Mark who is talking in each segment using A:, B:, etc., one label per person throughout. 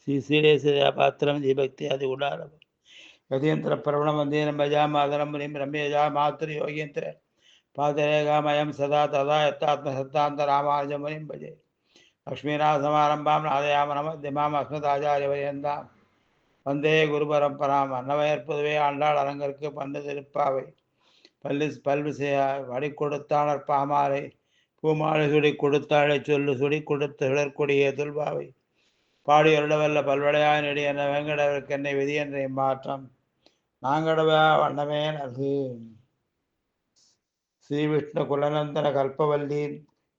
A: ஸ்ரீசீலேசராபாத்திரம் ஜீபக்தி அதி உடாரம் யதீந்திர பிரபணம் வந்தீனம் பஜாமாதரம் ஹ்ரீம் ரம்யஜா மாத்திர யோகீந்திர. பாதரேகாமயம் சதா ததா யத்தாத்ம சத்தாந்த ராமானுஜமுனிம் பஜே. லக்ஷ்மீநாசமாரம்பாம் நாதயாம நமத்திமாம் அஸ்மதாச்சாரிய வரியந்தாம் வந்தே குரு பரம்பராம் அன்னவயற்பதுவே ஆண்டாள் அரங்கற்கு பண்டு திருப்பாவை. பல்லு பல்விசையா வடி கொடுத்தானர் பாமாலை. பூமாலை சுடி கொடுத்தாழை சொல்லு சுடி கொடுத்து சுடற்கொடியே துல்பாவை பாடி வருடவல்ல பல்வடையாய் நெடி என வெங்கடவருக்கு என்னை விதி என்ற இம்மாற்றம் நாங்கடவா வண்ணமே நல்கு. ஸ்ரீ விஷ்ணு குலநந்தன கல்பவல்லி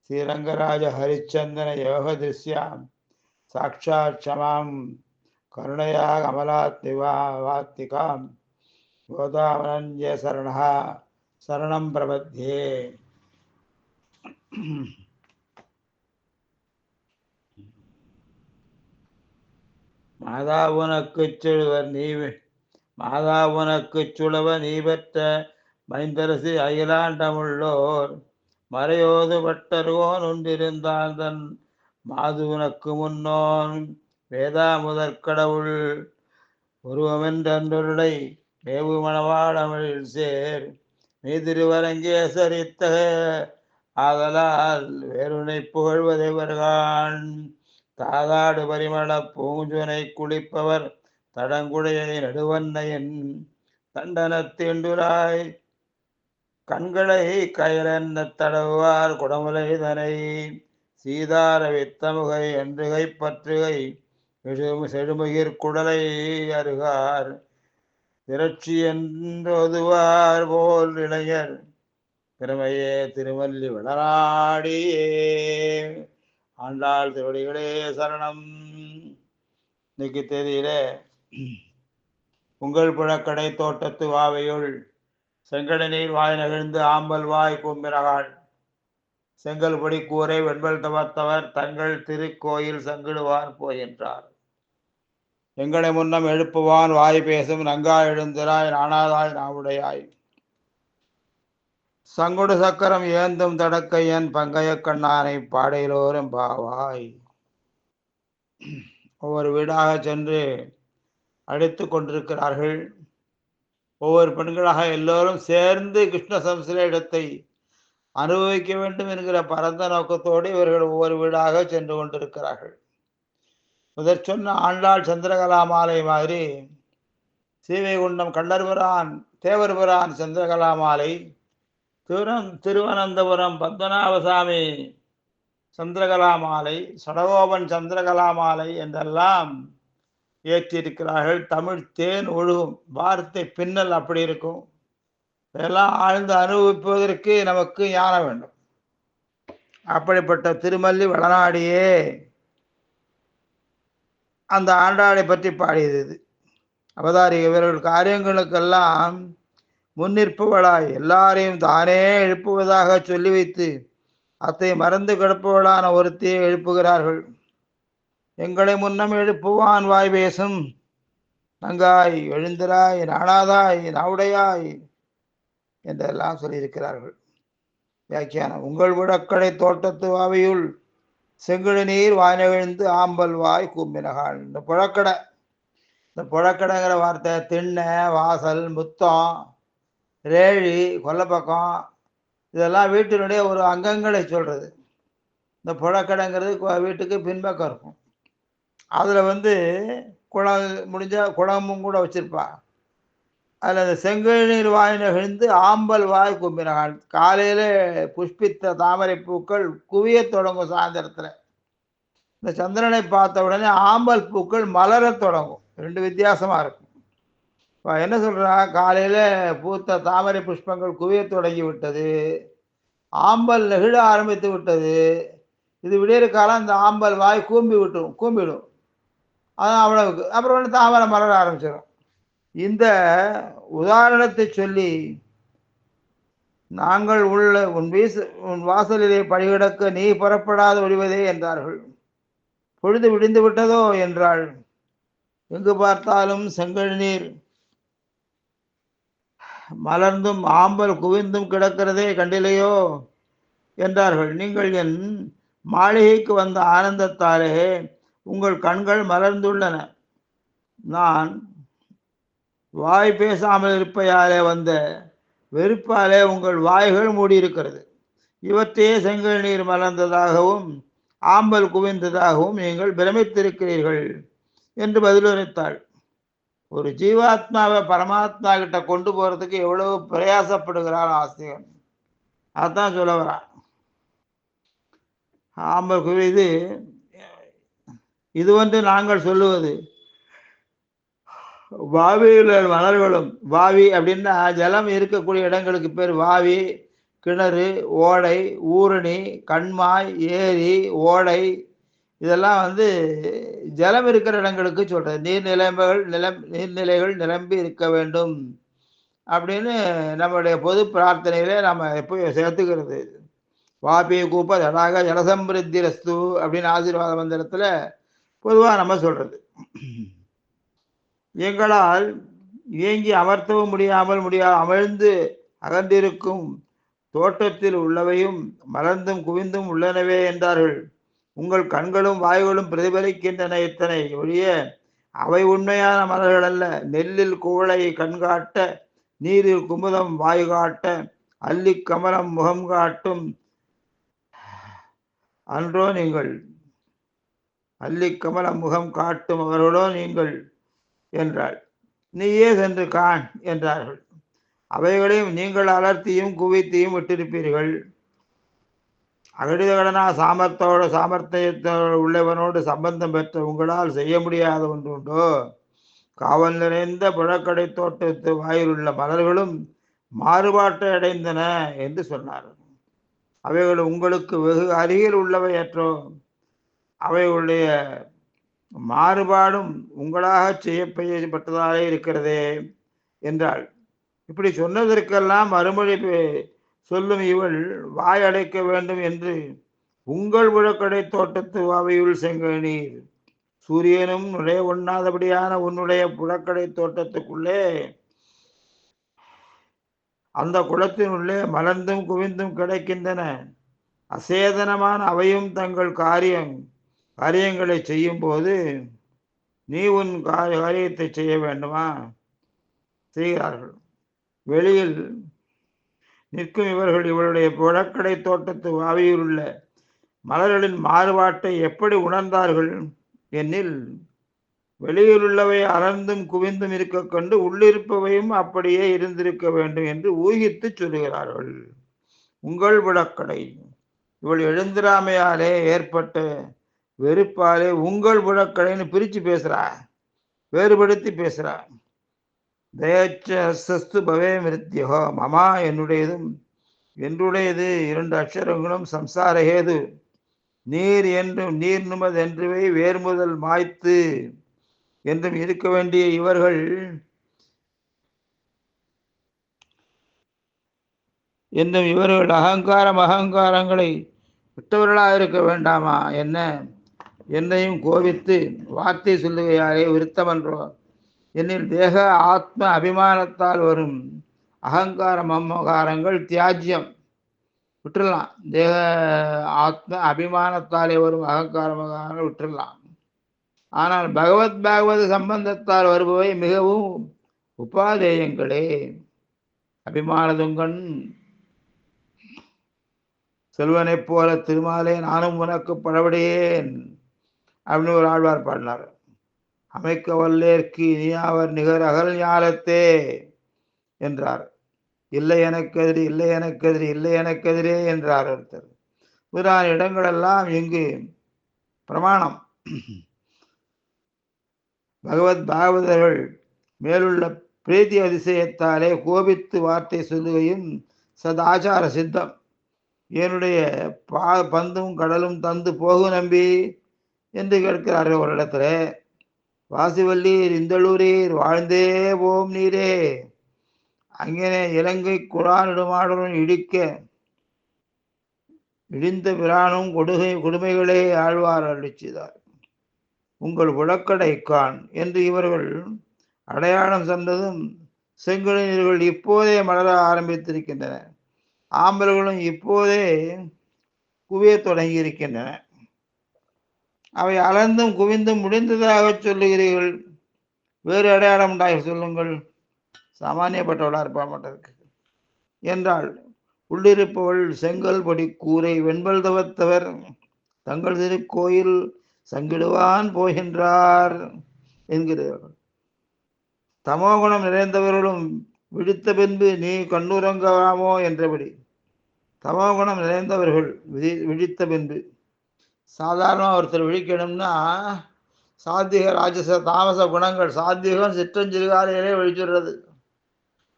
A: ஸ்ரீரங்கராஜ ஹரிச்சந்திர யோக திருஷ்யாம். சாட்சாத் க்ஷமாம் கருணையா வாத்திகாம். கோதாவனஞ்சய சரணா சரணம் பிரபத்தியே மாதா உனக்கு சுழுவர் நீ மாதா உனக்கு சுழவ நீ பெற்ற மைந்தரசி அகிலாண்டமுள்ளோர் மறையோது பட்டர்கோன் உண்டிருந்தான் தன் மாது உனக்கு முன்னோன். வேதா முதற்கடவுள் உருவமென்றொருளை மேவு மணவாடமிழ் சேர். மீதிருவரங்கேசரித்த ஆதலால் வேறுனை புகழ்வதைவர்கான் தாதாடு பரிமள பூஞ்சுனை குளிப்பவர் தடங்குடையை நடுவன்னையன் தண்டனத்தீண்டுராய் கண்களை கயலென்ன தடவுவார் குடமுலைதனை சீதார வித்தமுகை என்றுகை பற்றுகை செழுமுகிர் குடலை அருகார் திரட்சி என்றொதுவார் போல் இளைஞர். திறமையே திருமல்லி வளராடியே. ஆண்டாள் திருவடிகளே சரணம். இன்னைக்கு தேதியில உங்கள் புழக்கடை தோட்டத்து வாவையுள் செங்கட நீர் வாய் நகழ்ந்து ஆம்பல் வாய் கும்பிரகாள். செங்கல் பொடி கூரை வெண்பல் தவத்தவர் தங்கள் திருக்கோயில் சங்கிடுவான் போகின்றார். எங்களை முன்னம் எழுப்புவான் வாய் பேசும் நங்கா எழுந்திராய் நானாதாய் நாவுடையாய். சங்குடு சக்கரம் ஏந்தும் தடக்கையன் பங்கைய கண்ணானை பாடையிலோரும் பாவாய். ஒவ்வொரு வீடாக சென்று அழைத்து கொண்டிருக்கிறார்கள். ஒவ்வொரு பெண்களாக எல்லோரும் சேர்ந்து கிருஷ்ண சம்சலேடத்தை அனுபவிக்க வேண்டும் என்கிற பரந்த நோக்கத்தோடு இவர்கள் ஒவ்வொரு வீடாக சென்று கொண்டிருக்கிறார்கள். முதற் சொன்ன ஆண்டாள் சந்திரகலா மாலை மாதிரி சீவைகுண்டம் கண்டர்புரான் தேவர்புரான் சந்திரகலா மாலை திரு திருவனந்தபுரம் பத்மநாபசாமி சந்திரகலா மாலை சடகோபன் சந்திரகலா மாலை என்றெல்லாம் ஏற்றியிருக்கிறார்கள் தமிழ் தேன் ஒழுகும். வார்த்தை பின்னல் அப்படி இருக்கும். இதெல்லாம் ஆழ்ந்து அனுபவிப்பதற்கு நமக்கு ஞானம் வேண்டும். அப்படிப்பட்ட திருமல்லி வளநாடியே அந்த ஆண்டாளை பற்றி பாடியது அவதாரிக அவதாரி இவர்கள் காரியங்களுக்கெல்லாம் முன்னிற்பவளாய். எல்லாரையும் தானே எழுப்புவதாக சொல்லி வைத்து அத்தை மறந்து கிடப்பவளான ஒருத்தையே எழுப்புகிறார்கள். எங்களை முன்னம் எழுப்புவான் வாய் பேசும் நங்காய் எழுந்திராய் நாணாதாய் நாவுடையாய் என்றெல்லாம் சொல்லியிருக்கிறார்கள். வியாக்கியானம் உங்கள் விடக்கடை தோட்டத்து வாவையுள் செங்கழு நீர் வாய் நெகிழ்ந்து ஆம்பல் வாய் கூம்பினகாள். இந்த புழக்கடை இந்த புழக்கடைங்கிற வார்த்தை திண்ணை வாசல் முத்தம் ரேழி கொல்லப்பக்கம் இதெல்லாம் வீட்டினுடைய ஒரு அங்கங்களை சொல்கிறது இந்த புழக்கடைங்கிறது வீட்டுக்கு பின்பக்கம் இருக்கும். அதில் வந்து குளம் முடிஞ்சால் குளமும் கூட வச்சுருப்பா. அதில் அந்த செங்கநீர் வாய் நெகிழ்ந்து ஆம்பல் வாய் கும்பினான் காலையில் புஷ்பித்த தாமரை பூக்கள் குவிய தொடங்கும் சாயந்தரத்தில். இந்த சந்திரனை பார்த்த உடனே ஆம்பல் பூக்கள் மலர தொடங்கும். ரெண்டு வித்தியாசமாக இருக்கும். என்ன சொல்கிறா காலையில் பூத்த தாமரை புஷ்பங்கள் குவிய தொடங்கி விட்டது. ஆம்பல் நெகிழ ஆரம்பித்து விட்டது. இது விடியற காலம் அந்த ஆம்பல் வாய் கூம்பி விட்டும் கூம்பிடும். அதான் அவ்வளவுக்கு அப்புறம் வந்து தாமரை மலர ஆரம்பிச்சிடும். இந்த உதாரணத்தை சொல்லி நாங்கள் உள்ள உன் வீச உன் வாசலிலே பழிகிடக்க நீ புறப்படாத ஒழிவதே என்றார்கள். பொழுது விடிந்து விட்டதோ? என்றாள். எங்கு பார்த்தாலும் செங்கல் நீர் மலர்ந்தும் ஆம்பல் குவிந்தும் கிடக்கிறதே கண்டிலையோ? என்றார்கள். நீங்கள் என் மாளிகைக்கு வந்த ஆனந்தத்தாலே உங்கள் கண்கள் மலர்ந்துள்ளன. நான் வாய் பேசாமல் இருப்பையாலே வந்த வெறுப்பாலே உங்கள் வாய்கள் மூடியிருக்கிறது. இவற்றையே செங்கல் நீர் மலர்ந்ததாகவும் ஆம்பல் குவிந்ததாகவும் நீங்கள் பிரமித்திருக்கிறீர்கள் என்று பதிலுரைத்தாள் ஒரு ஜீவாத்மாவை பரமாத்மா கிட்ட கொண்டு போறதுக்கு எவ்வளவு பிரயாசப்படுகிறான் ஆசிரியன் அதான் சொல்ல வரான். ஆம்பல் குறித்து இது வந்து நாங்கள் சொல்லுவது வாவியில் மலர்களும் வாவி அப்படின்னா ஜலம் இருக்கக்கூடிய இடங்களுக்கு பேர் வாவி கிணறு ஓடை ஊரணி கண்மாய் ஏரி ஓடை இதெல்லாம் வந்து ஜலம் இருக்கிற இடங்களுக்கு சொல்றது நீர்நிலைமைகள் நிலம் நீர்நிலைகள் நிரம்பி இருக்க வேண்டும் அப்படின்னு நம்முடைய பொது பிரார்த்தனையில நம்ம எப்போ சேர்த்துக்கிறது வாபி கூப்ப தடாக ஜலசம்பிருத்தி ரஸ்து அப்படின்னு ஆசீர்வாத மந்திரத்துல பொதுவாக நம்ம சொல்றது. எங்களால் இயங்கி அமர்த்தவும் முடியாமல் முடியா அமிழ்ந்து அகன்றிருக்கும் தோட்டத்தில் உள்ளவையும் மலர்ந்தும் குவிந்தும் உள்ளனவே என்றார்கள். உங்கள் கண்களும் வாய்களும் பிரதிபலிக்கின்றன இத்தனை ஒழிய அவை உண்மையான மலர்கள் அல்ல. நெல்லில் குவளை கண்காட்ட நீரில் குமுதம் வாய் காட்ட அல்லி கமலம் முகம் காட்டும். அன்றோ நீங்கள் அல்லி கமலம் முகம் காட்டும் அவர்களோ நீங்கள் என்றாள். நீயே சென்று காண் என்றார்கள். அவைகளையும் நீங்கள் அலர்த்தியும் குவித்தியும் விட்டிருப்பீர்கள். அகடிதகடனா சாமர்த்தோட சாமர்த்தியத்தோடு உள்ளவனோடு சம்பந்தம் பெற்ற உங்களால் செய்ய முடியாத ஒன்று உண்டோ? காவல் நிறைந்த புழக்கடை தோட்டத்து வாயிலுள்ள மலர்களும் மாறுபாட்டை அடைந்தன என்று சொன்னார். அவைகள் உங்களுக்கு வெகு அருகில் உள்ளவையற்றோ அவைகளுடைய மாறுபாடும் உங்களாக செய்யப்பட்டதாக இருக்கிறதே என்றாள். இப்படி சொன்னதற்கெல்லாம் மறுமொழி சொல்லும் இவள் வாய் அடைக்க வேண்டும் என்று. உங்கள் புழக்கடை தோட்டத்து வாவையுள் செங்க நீர். சூரியனும் நுழைய ஒண்ணாதபடியான உன்னுடைய புழக்கடை தோட்டத்துக்குள்ளே. அந்த குளத்தினுள்ளே மலர்ந்தும் குவிந்தும் கிடைக்கின்றன. அசேதனமான அவையும் தங்கள் காரியம் காரியங்களை செய்யும் போது நீ உன் காரியத்தை செய்ய வேண்டுமா? செய்கிறார்கள். வெளியில் நிற்கும் இவர்கள் இவருடைய புழக்கடை தோட்டத்து வாவியில் உள்ள மலர்களின் மாறுபாட்டை எப்படி உணர்ந்தார்கள் எனில் வெளியில் உள்ளவை அலர்ந்தும் குவிந்தும் இருக்க கண்டு உள்ளிருப்பவையும் அப்படியே இருந்திருக்க வேண்டும் என்று ஊகித்து சொல்லுகிறார்கள் உங்கள் விளக்கடை இவள் எழுந்திராமையாலே ஏற்பட்ட வெறுப்பாலே உங்கள் விளக்கடைன்னு பிரித்து பேசுகிறா வேறுபடுத்தி பேசுகிறா தயச்சஸ்து பவே மிருத்யோ மமா என்னுடையதும் என்றுடையது. இரண்டு அக்ஷரங்களும் சம்சாரஹேது நீர் என்றும் நீர் நுமதென்றுவை வேர் முதல் மாய்த்து என்றும் இருக்க வேண்டிய இவர்கள் என்றும் இவர்கள் அகங்காரம் அகங்காரங்களை விட்டவர்களாக இருக்க வேண்டாமா? என்ன? என்னையும் கோபித்து வார்த்தை சொல்லுகையாலே விருத்தமன்றோ என்னில் தேக ஆத்ம அபிமானத்தால் வரும் அகங்கார மம்மகாரங்கள் தியாஜ்யம். விட்டுடலாம் தேக ஆத்ம அபிமானத்தாலே வரும் அகங்காரம் விட்டுடலாம் ஆனால் பகவத் பாகவத சம்பந்தத்தால் வருபவை மிகவும் உபாதேயங்களே. அபிமானதுங்கண் செல்வனைப் போல திருமாலே நானும் உனக்கு பழவடையேன் அப்படின்னு ஒரு ஆழ்வார் பாடினார். அமைக்க வல்லேற்கு இனி அவர் நிகர் அகல் ஞாலத்தே என்றார். இல்லை எனக்கெதிரி இல்லை எனக்கெதிரி இல்லை எனக்கெதிரே என்றார் ஒருத்தர் முதலான இடங்களெல்லாம் இங்கு பிரமாணம். பகவத் பாகவதர்கள் மேலுள்ள பிரீதி அதிசயத்தாலே கோபித்து வார்த்தை சொல்லுகையும் சதாச்சார சித்தம். என்னுடைய பா பந்தும் கடலும் தந்து போகு நம்பி என்று கேட்கிறார்கள் ஒரு இடத்துல. வாசிவல்லீர் இந்தளூரீர் வாழ்ந்தே போம் நீரே. அங்கே இலங்கை குழானிடுமாடுடன் இடிக்க இடிந்த பிரானும் கொடுகை கொடுமைகளே ஆழ்வார் அழிச்சிதார் உங்கள் உழக்கடை கான் என்று இவர்கள் அடையாளம் சொன்னதும் செங்கலினர்கள் இப்போதே மலர ஆரம்பித்திருக்கின்றன. ஆம்பல்களும் இப்போதே குவிய தொடங்கியிருக்கின்றன. அவை அளந்தும் குவிந்தும் முடிந்ததாக சொல்லுகிறீர்கள். வேறு அடையாளம் உண்டாக சொல்லுங்கள். சாமானியப்பட்டவளாக இருப்பா மாட்டிருக்கு என்றால் உள்ளிருப்பவள் செங்கல் படி கூரை வெண்பல் தவத்தவர். தங்கள் திருக்கோயில் சங்கிடுவான் போகின்றார் என்கிறார்கள் தமோகுணம் நிறைந்தவர்களும் விழித்த பின்பு நீ கண்ணுறங்கலாமோ என்றபடி. தமோகுணம் நிறைந்தவர்கள் விதி விழித்த பின்பு. சாதாரணமாக ஒருத்தர் விழிக்கணும்னா சாத்திக ராஜச தாமச குணங்கள் சாத்திகம் சிற்றஞ்சிறுகாலையிலே விழிச்சிடுறது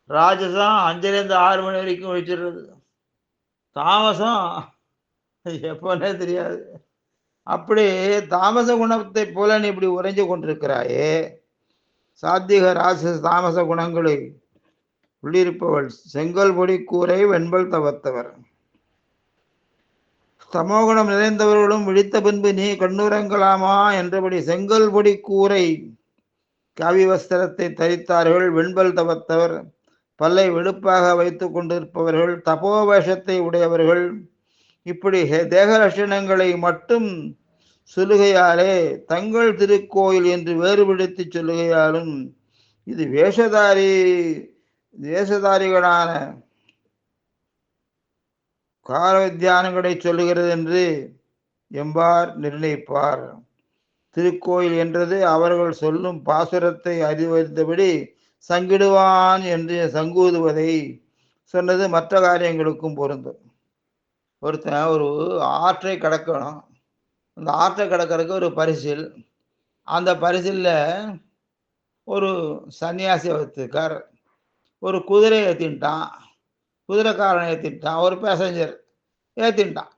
A: ராஜசம் அஞ்சுலேருந்து ஆறு மணி வரைக்கும் விழிச்சிடுறது தாமசம் எப்போனே தெரியாது. அப்படி தாமச குணத்தை போல நீ இப்படி உறைஞ்சு கொண்டிருக்கிறாயே சாத்திக ராச தாமச குணங்களை உள்ளிருப்பவள் செங்கல் பொடி கூரை வெண்பல் தவத்தவர். தமோகுணம் நிறைந்தவர்களும் விழித்த பின்பு நீ கண்ணுறங்கலாமா என்றபடி செங்கல் பொடி கூரை காவி வஸ்திரத்தை தரித்தார்கள். வெண்பல் தவத்தவர் பல்லை வெடுப்பாக வைத்து கொண்டிருப்பவர்கள் தபோவேஷத்தை உடையவர்கள். இப்படி தேக லட்சணங்களை மட்டும் சொல்லுகையாலே தங்கள் திருக்கோயில் என்று வேறுபடுத்தி சொல்லுகையாலும் இது வேஷதாரி வேஷதாரிகளான கால வித்தியானங்களை சொல்லுகிறது என்று எம்பார் நிர்ணயிப்பார். திருக்கோயில் என்றது அவர்கள் சொல்லும் பாசுரத்தை அறிவறிந்தபடி சங்கிடுவான் என்று சங்கூதுவதை சொன்னது மற்ற காரியங்களுக்கும் பொருந்தும். ஒருத்தன் ஒரு ஆற்றை கடக்கணும். அந்த ஆற்றை கடக்கிறதுக்கு ஒரு பரிசில் அந்த பரிசிலில் ஒரு சன்னியாசி வைத்துக்கார் ஒரு குதிரையை ஏற்றின்ட்டான் குதிரைக்காரன் ஏற்றிட்டான் ஒரு பேசஞ்சர் ஏற்றின்ட்டான்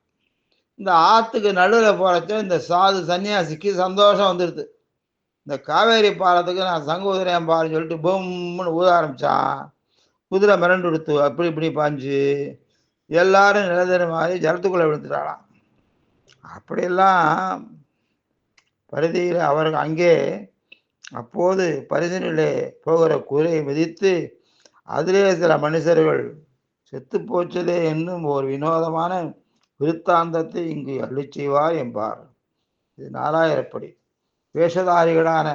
A: இந்த ஆற்றுக்கு நடுவில் போகிறச்ச இந்த சாது சன்னியாசிக்கு சந்தோஷம் வந்துடுது. இந்த காவேரி பாலத்துக்கு நான் சங்க குதிரையன் பாருன்னு சொல்லிட்டு பொம்முன்னு ஊத ஆரம்பித்தான் குதிரை மிரண்டு கொடுத்து அப்படி இப்படி பாஞ்சு எல்லாரும் நிலதரி மாதிரி ஜலத்துக்குள்ளே விழுந்துட்டாளாம். அப்படியெல்லாம் பரிதியில் அவர்கள் அங்கே அப்போது பரிசனிலே போகிற குதிரையை மிதித்து அதிலே சில மனுஷர்கள் செத்து போச்சதே என்னும் ஒரு வினோதமான விருத்தாந்தத்தை இங்கு அள்ளி செய்வார் என்பார். இது நாலாயிரப்படி. வேஷதாரிகளான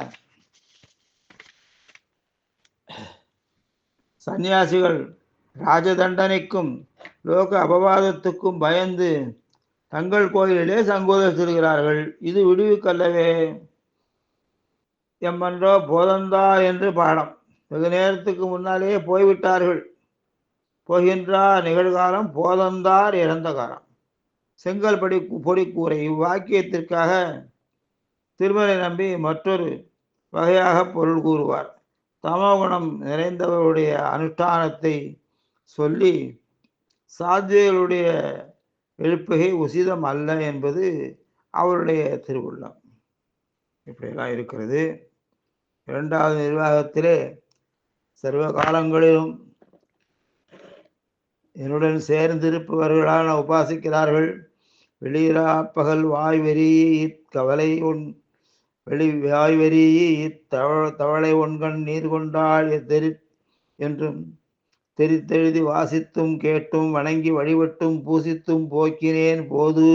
A: சந்நியாசிகள் ராஜதண்டனைக்கும் லோக அபவாதத்துக்கும் பயந்து தங்கள் கோயிலிலே சங்கோதித்திருக்கிறார்கள் செல்கிறார்கள் இது விடுவிக்கல்லவே எம்மன்றோ போதந்தா என்று பாடம். வெகு நேரத்துக்கு முன்னாலேயே போய்விட்டார்கள். போகின்றார் நிகழ்காலம் போதந்தார் இறந்த காலம் செங்கல் படி பொடி கூரை இவ்வாக்கியத்திற்காக திருமலை நம்பி மற்றொரு வகையாக பொருள் கூறுவார். தமோகுணம் நிறைந்தவருடைய அனுஷ்டானத்தை சொல்லி சாத்தியர்களுடைய எழுப்புகை உசிதம் அல்ல என்பது அவருடைய திருவுள்ளம். இப்படியெல்லாம் இருக்கிறது. இரண்டாவது நிர்வாகத்திலே சர்வ காலங்களிலும் என்னுடன் சேர்ந்திருப்பவர்களால் உபாசிக்கிறார்கள். வெளியிலா பகல் வாய் கவலை உன் வெளி வாய்வெறி தவளை ஒன்கண் நீர் கொண்டாள் தெரி என்றும் தெரித்தெழுதி வாசித்தும் கேட்டும் வணங்கி வழிபட்டும் பூசித்தும் போக்கினேன் போது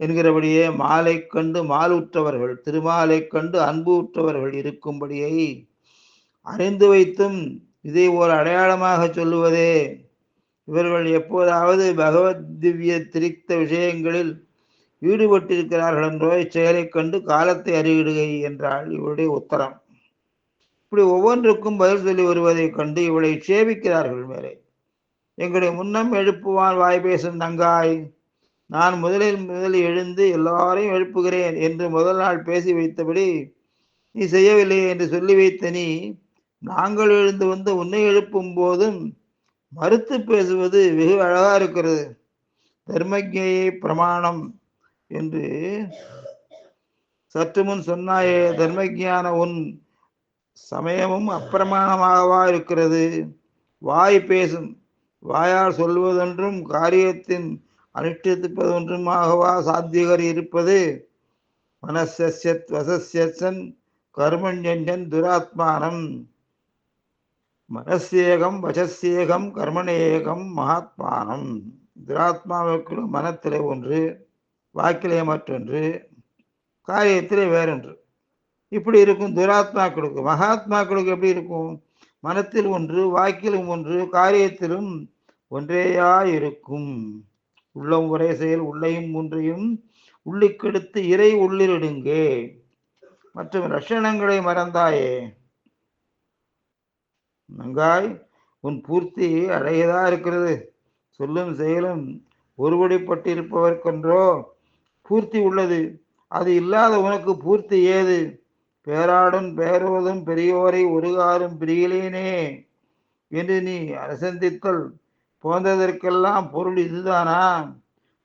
A: என்கிறபடியே மாலை கண்டு மாலுற்றவர்கள் திருமாலை கண்டு அன்பு உற்றவர்கள் இருக்கும்படியை அறிந்து வைத்தும் இதை ஒரு அடையாளமாக சொல்லுவதே இவர்கள் எப்போதாவது பகவத் திவ்ய திரிக்த விஷயங்களில் ஈடுபட்டிருக்கிறார்கள் என்றோ இச்செயலைக் கண்டு காலத்தை அறிவிடுகை என்றால் இவருடைய உத்தரம். இப்படி ஒவ்வொன்றுக்கும் பதில் சொல்லி வருவதைக் கண்டு இவளை சேவிக்கிறார்கள் மேலே எங்களுடைய முன்னம் எழுப்புவான் வாய் பேசும் தங்காய் நான் முதலில் முதலில் எழுந்து எல்லாரையும் எழுப்புகிறேன் என்று முதல் நாள் பேசி வைத்தபடி நீ செய்யவில்லை என்று சொல்லி வைத்த நீ நாங்கள் எழுந்து வந்து உன்னை எழுப்பும் போதும் மறுத்து பேசுவது வெகு அழகா இருக்கிறது. தர்மஜையை பிரமாணம் என்று சற்று முன் சொன்னாயே தர்மஜான உன் சமயமும் அப்பிரமாணமாகவா இருக்கிறது? வாய் பேசும் வாயால் சொல்வதொன்றும் காரியத்தின் அனுஷ்டிப்பதொன்றுமாகவா சாத்தியகர் இருப்பது? மனசஸ்யத் வசஸ்யன் கர்மஞ்சன் துராத்மானம். மனசேகம் வசசேகம் கர்மணேகம் மகாத்மானம். துராத்மாவுக்கு மனத்திலே ஒன்று வாக்கிலே மற்றொன்று காரியத்திலே வேறொன்று. இப்படி இருக்கும் துராத்மாக்களுக்கு. மகாத்மாக்களுக்கு எப்படி இருக்கும்? மனத்தில் ஒன்று வாக்கிலும் ஒன்று காரியத்திலும் ஒன்றேயா இருக்கும் உள்ளம் ஒரே செயல் உள்ளையும் ஒன்றையும் உள்ளுக்கெடுத்து இறை உள்ளிருடுங்கே மற்றும் லட்சணங்களை மறந்தாயே. நங்காய் உன் பூர்த்தி அழகியதா இருக்கிறது. சொல்லும் செயலும் ஒருபடிப்பட்டிருப்பவர்க்கென்றோ பூர்த்தி உள்ளது. அது இல்லாத உனக்கு பூர்த்தி ஏது? பேராடும் பேரோதும் பெரியோரை ஒருகாரும் பிரியிலேனே என்று நீ அரசந்தித்தல் போந்ததற்கெல்லாம் பொருள் இதுதானா?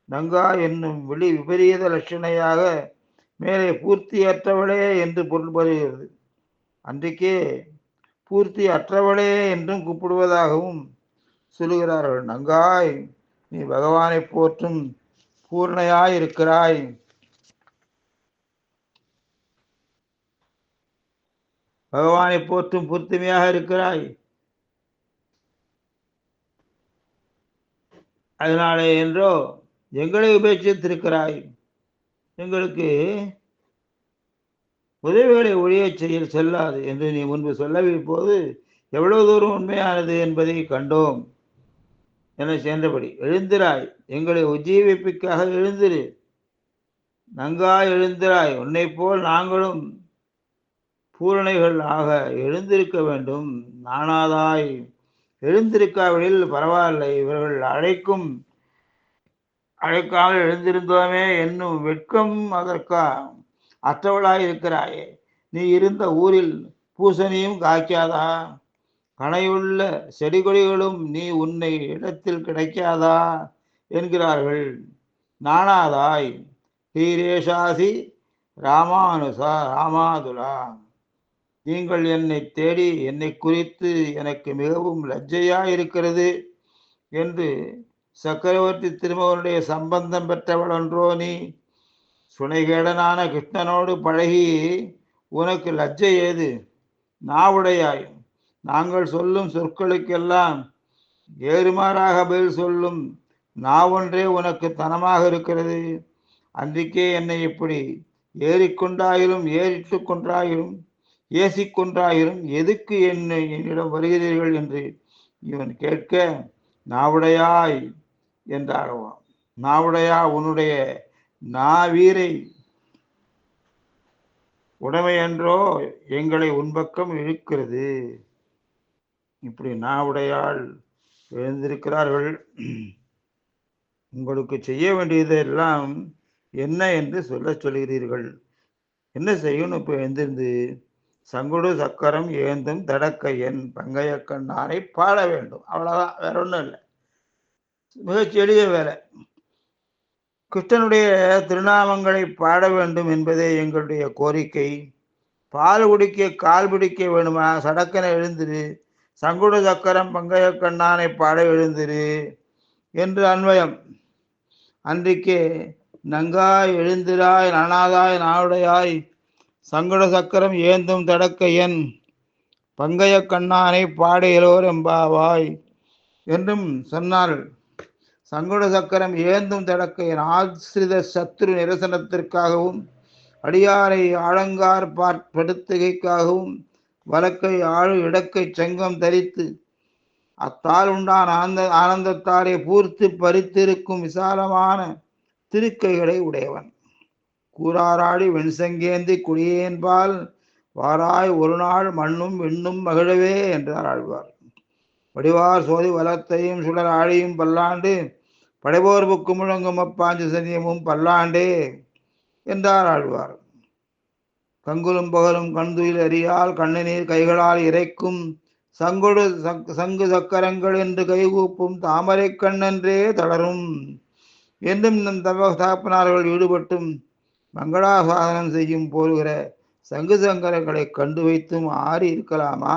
A: நங்கா என்னும் வெளி விபரீத லட்சணையாக மேலே பூர்த்தியற்றவளே என்று பொருள் பெறுகிறது அன்றைக்கே பூர்த்தி அற்றவளே என்றும் கூப்பிடுவதாகவும் சொல்லுகிறார்கள். நங்காய் நீ பகவானை போற்றும் பூர்ணையாய் இருக்கிறாய் பகவானை போற்றும் பொருத்தமையாக இருக்கிறாய் அதனாலே என்றோ எங்களை உபேட்சித்திருக்கிறாய். எங்களுக்கு உதவிகளை ஒழிய செய்ய செல்லாது என்று நீ முன்பு சொல்லவே போது எவ்வளவு தூரம் உண்மையானது என்பதை கண்டோம். என சென்றபடி எழுந்திராய் எங்களை உஜ்ஜீவிப்புக்காக எழுந்திரு. நங்காய் எழுந்திராய் உன்னை போல் நாங்களும் பூரணைகள் ஆக எழுந்திருக்க வேண்டும். நானாதாய் எழுந்திருக்காவிடில் பரவாயில்லை இவர்கள் அழைக்கும் அழைக்காமல் எழுந்திருந்தோமே என்னும் வெட்கம் அதற்கா? அற்றவளாய் இருக்கிறாயே. நீ இருந்த ஊரில் பூசணியும் காய்க்காதா? கனையுள்ள செடி கொடிகளும் நீ உன்னை இடத்தில் கிடைக்காதா? என்கிறார்கள். நானாதாய் ஹீரேஷாசி ராமானுசா ராமாதுலா. நீங்கள் என்னை தேடி என்னை குறித்து எனக்கு மிகவும் லஜ்ஜையா இருக்கிறது என்று சக்கரவர்த்தி திருமகனுடைய சம்பந்தம் பெற்றவள் ஒன்றோ நீ துணைகேடனான கிருஷ்ணனோடு பழகி உனக்கு லஜ்ஜை ஏது? நாவுடையாய். நாங்கள் சொல்லும் சொற்களுக்கெல்லாம் ஏறுமாறாக பதில் சொல்லும் நாவொன்றே உனக்கு தனமாக இருக்கிறது. அன்றைக்கே என்னை இப்படி ஏறிக்கொண்டாயிரும் ஏறிட்டு கொன்றாயிரும் ஏசிக்கொன்றாயிரும் எதுக்கு என்னை என்னிடம் வருகிறீர்கள் என்று இவன் கேட்க நாவுடையாய் என்றாகவாம் நாவுடையா உன்னுடைய நாவீரை என்றோ எங்களை உன்பக்கம் இழுக்கிறது. இப்படி நாவுடையாள் எழுந்திருக்கிறார்கள். உங்களுக்கு செய்ய வேண்டியதெல்லாம் என்ன என்று சொல்ல சொல்கிறீர்கள். என்ன செய்யணும் இப்போ எழுந்திருந்து சங்குடு சக்கரம் ஏந்தும் தடக்கையன் பங்கைய கண்ணாரை பாட வேண்டும். அவ்வளோதான் வேற ஒன்றும் இல்லை. மிகச் எளிய வேலை. கிருஷ்ணனுடைய திருநாமங்களை பாட வேண்டும் என்பதே எங்களுடைய கோரிக்கை. பால் குடிக்க கால் பிடிக்க வேணுமா? சடக்கனை எழுந்திரு. சங்குட சக்கரம் பங்கைய கண்ணானை பாட எழுந்திரு என்று அன்வயம். அன்றைக்கே நங்காய் எழுந்திராய் நானாதாய் நாவுடையாய் சங்குட சக்கரம் ஏந்தும் தடக்கையன் பங்கைய கண்ணானை பாட எலோர் எம்பாவாய் என்றும் சொன்னார்கள். சங்குட சக்கரம் ஏந்தும் தடக்கையன் ஆசிரித சத்ரு நிரசனத்திற்காகவும் அடியாரை ஆழங்கார் படுத்துகைக்காகவும் வழக்கை ஆழு இடக்கை சங்கம் தரித்து அத்தால் உண்டான ஆனந்த ஆனந்தத்தாரை பூர்த்து பறித்திருக்கும் விசாலமான திருக்கைகளை உடையவன். கூறாராடி வெண்சங்கேந்தி குடியேன்பால் வாராய் ஒரு நாள் மண்ணும் விண்ணும் மகிழவே என்றார் ஆழ்வார். வடிவார் சோதி வளத்தையும் சுடர் ஆழியும் பல்லாண்டு படைபோர் புக்கு முழங்கும் அப்பாஞ்சு சனியமும் பல்லாண்டே என்றார் ஆழ்வார். கங்குலும் பகலும் கண்துயில் அறியால் கண்ணநீர் கைகளால் இறைக்கும் சங்கொடு சங்கு சக்கரங்கள் என்று கைகூப்பும் தாமரை கண்ணன்றே தளரும் என்றும் நம் தவ தாப்பனார்கள் ஈடுபட்டும் மங்களாசாதனம் செய்யும் போலுகிற சங்கு சங்கரங்களை கண்டு வைத்தும் ஆறி இருக்கலாமா?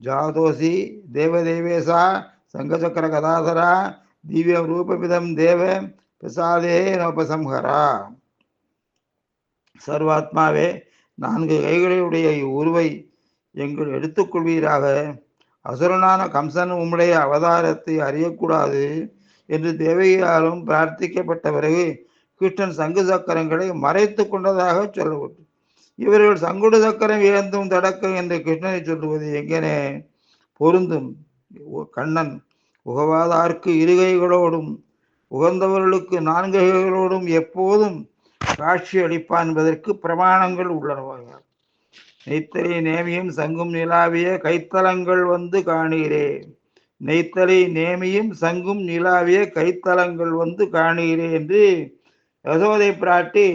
A: ஜாதோசி தேவதேவேசா சங்கசக்கர கதாசரா திவ்யம் ரூபவிதம் தேவ பிரசாதே நோபசம்ஹரா சர்வாத்மாவே நான்கு கைகளுடைய உருவை எங்கள் எடுத்துக்கொள்வீராக. அசுரனான கம்சன் உம்முடைய அவதாரத்தை அறியக்கூடாது என்று தேவையாலும் பிரார்த்திக்கப்பட்ட பிறகு கிருஷ்ணன் சங்கு சக்கரங்களை மறைத்து கொண்டதாக சொல்லப்பட்டு இவர்கள் சங்குடு சக்கரம் இழந்தும் தடக்கம் என்று கிருஷ்ணனை சொல்லுவது எங்கேனே பொருந்தும். கண்ணன் உகவாதார்க்கு இருகைகளோடும் உகந்தவர்களுக்கு நான்கைகளோடும் எப்போதும் காட்சி அளிப்பான் என்பதற்கு பிரமாணங்கள் உள்ளனவாக நெய்த்தலை நேமியும் சங்கும் நிலாவிய கைத்தலங்கள் வந்து காணுகிறேன் நெய்த்தலை நேமியும் சங்கும் நிலாவிய கைத்தலங்கள் வந்து காணுகிறேன் என்று யசோதை பிராட்டி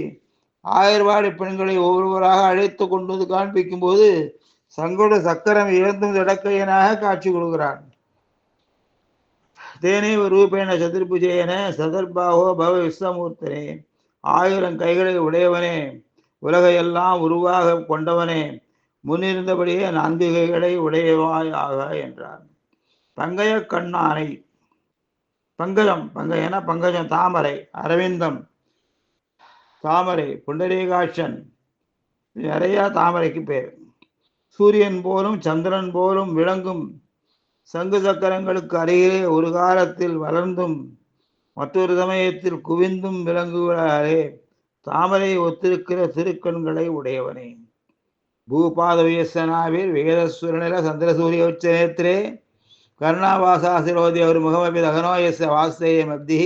A: ஆயர்வாடி பெண்களை ஒவ்வொருவராக அழைத்து கொண்டு வந்து காண்பிக்கும் போது சங்கோட சக்கரம் இழந்தும் இடக்கையனாக காட்சி கொடுக்கிறான். தேனேவ ரூபேண சதுர்புஜேன சதர்பாகோ பவ விஸ்வமூர்த்தனே. ஆயிரம் கைகளை உடையவனே உலகையெல்லாம் உருவாக கொண்டவனே முன்னிருந்தபடியே நான்கு கைகளை உடையவாயாக என்றார். பங்கய கண்ணானை பங்கஜம் பங்கயன பங்கஜம் தாமரை அரவிந்தம் தாமரை புண்டரீகாட்சன் நிறைய தாமரைக்கு பேர். சூரியன் போலும் சந்திரன் போலும் விளங்கும் சங்கு சக்கரங்களுக்கு அருகிலே ஒரு காலத்தில் வளர்ந்தும் மற்றொரு சமயத்தில் குவிந்தும் விளங்குகிறாரே. தாமரை ஒத்திருக்கிற திருக்கண்களை உடையவனே. பூபாத வியசனாவில் வேதசுரநில சந்திரசூரிய உச்ச நேத்திரே கருணாவாசாசிரோதி அவர் முகமபி அகனோயச வாசேய மத்தி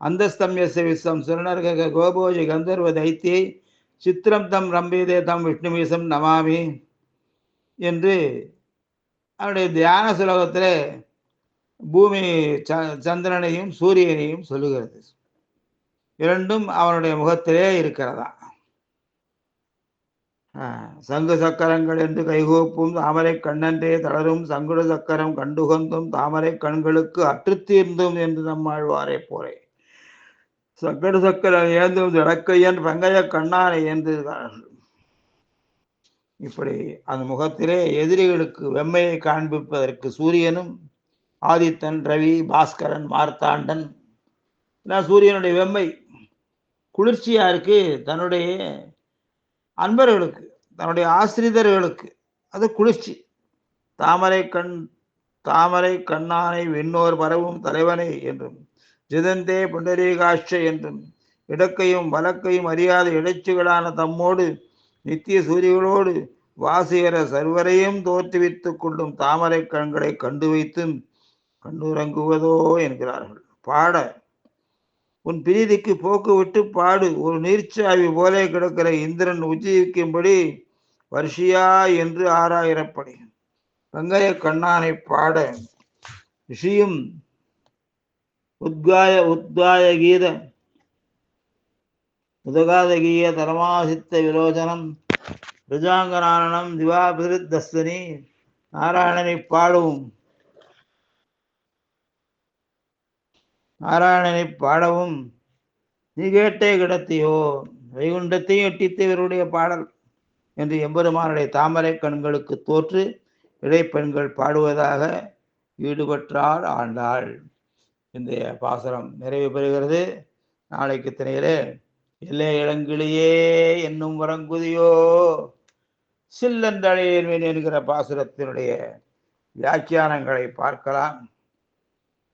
A: அந்தஸ்தம்யச விஸ்வம் சுரணர்க கோபோஜி கந்தர்வ தைத்தியை சித்திரம் தம் ரம்பீதே தம் விஷ்ணுமீசம் நமாமி. என்று அவருடைய தியான சுலோகத்தில் பூமி ச சந்திரனையும் சூரியனையும் சொல்லுகிறது. இரண்டும் அவனுடைய முகத்திலே இருக்கிறதா? சங்கு சக்கரங்கள் என்று கைகோப்பும் தாமரை கண்ணன்றே தளரும் சங்குட சக்கரம் கண்டுகந்தும் தாமரை கண்களுக்கு அற்றுத்தீர்ந்தும் என்று நம்மாழ்வாரை போரே சக்கடு சக்கரம் ஏந்தும் ஜடக்கையன் பங்கைய கண்ணானை என்று இப்படி அந்த முகத்திலே எதிரிகளுக்கு வெம்மையை காண்பிப்பதற்கு சூரியனும் ஆதித்தன் ரவி பாஸ்கரன் மார்த்தாண்டன் சூரியனுடைய வெம்மை. குளிர்ச்சியாக இருக்கு தன்னுடைய அன்பர்களுக்கு தன்னுடைய ஆசிரியர்களுக்கு. அது குளிர்ச்சி. தாமரை கண் தாமரை கண்ணானை விண்ணோர் பரவும் தலைவனை என்றும் ஜிதந்தே புண்டரீகாட்ச என்றும் இடக்கையும் வழக்கையும் அறியாத இடைச்சுகளான தம்மோடு நித்திய சூரியகளோடு வாசிகர சர்வரையும் தோற்றுவித்துக் கொள்ளும் தாமரை கண்களை கண்டு வைத்தும் கண்ணுறங்குவதோ என்கிறார்கள். பாட. உன் பிரீதிக்கு போக்கு விட்டு பாடு. ஒரு நீர்ச்சாவி போலே கிடக்கிற இந்திரன் உஜ்ஜீவிக்கும்படி வருஷியா என்று ஆறாயிரப்படி கங்கைய கண்ணானை பாட. ரிஷியும் உத்காய உத்காய கீத உதகாத தரமாசித்த விரோச்சனம் ரிஜாங்கநாரணம் திவாபிருத்தஸ்தனி நாராயணனை பாடவும். நாராயணனை பாடவும். நீ கேட்டே கிடத்தியோ வைகுண்டத்தையும் எட்டித்து இவருடைய பாடல் என்று எம்பெருமானுடைய தாமரை கண்களுக்கு தோற்று இடைப்பெண்கள் பாடுவதாக ஈடுபட்டாள் ஆண்டாள். இந்த பாசனம் நிறைவு பெறுகிறது. நாளைக்கு திணையிலே எல்லா இளங்கிளியே என்னும் வரங்குதியோ? சில்லந்தழையேன் என்கிற பாசுரத்தினுடைய வியாக்கியானங்களை பார்க்கலாம்.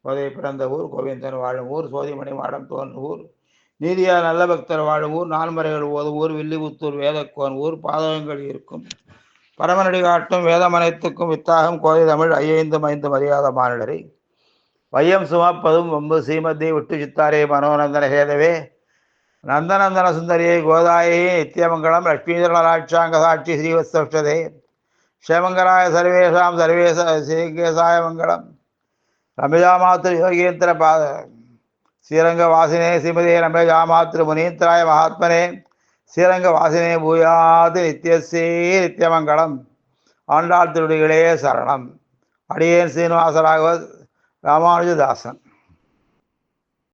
A: கோதை பிறந்த ஊர் கோவிந்தன் வாழும் ஊர் சோதிமணி மாடம் தோன்றும் ஊர் நீதியார் நல்ல பக்தர் வாழும் ஊர் நான்மறைகள் ஓதும் ஊர் வில்லிபுத்தூர் வேதக்கோன் ஊர் பாதகங்கள் இருக்கும். பரமனடி காட்டும் வேதமனைத்துக்கும் வித்தாகம் கோதை தமிழ் ஐயந்தும் ஐந்து மரியாத மாநிலரை வையம் சுமப்பதும் வம்பு சீமத்தை விட்டு சித்தாரே மனோநந்தன ஹேதவே. நந்தநந்தன சுந்தரியை கோதாயை நித்தியமங்கலம் லட்சுமீதரளாட்சாங்க சாட்சி ஸ்ரீவஸ்தே க்ஷேமங்கராய சர்வேஷாம் சர்வேச ஸ்ரீகேசாய மங்களம். ரமேஜாமாத்திரு யோகேந்திர பாத. ஸ்ரீரங்க வாசினே ஸ்ரீமதி ரமேஜாமாத்திரு முனீந்திராய மகாத்மனே. ஸ்ரீரங்க வாசினே பூயாது நித்தியசே நித்தியமங்கலம் ஆண்டாள் திருடிகளே சரணம். அடியேன் சீனிவாசராகவ ராமானுஜதாசன்.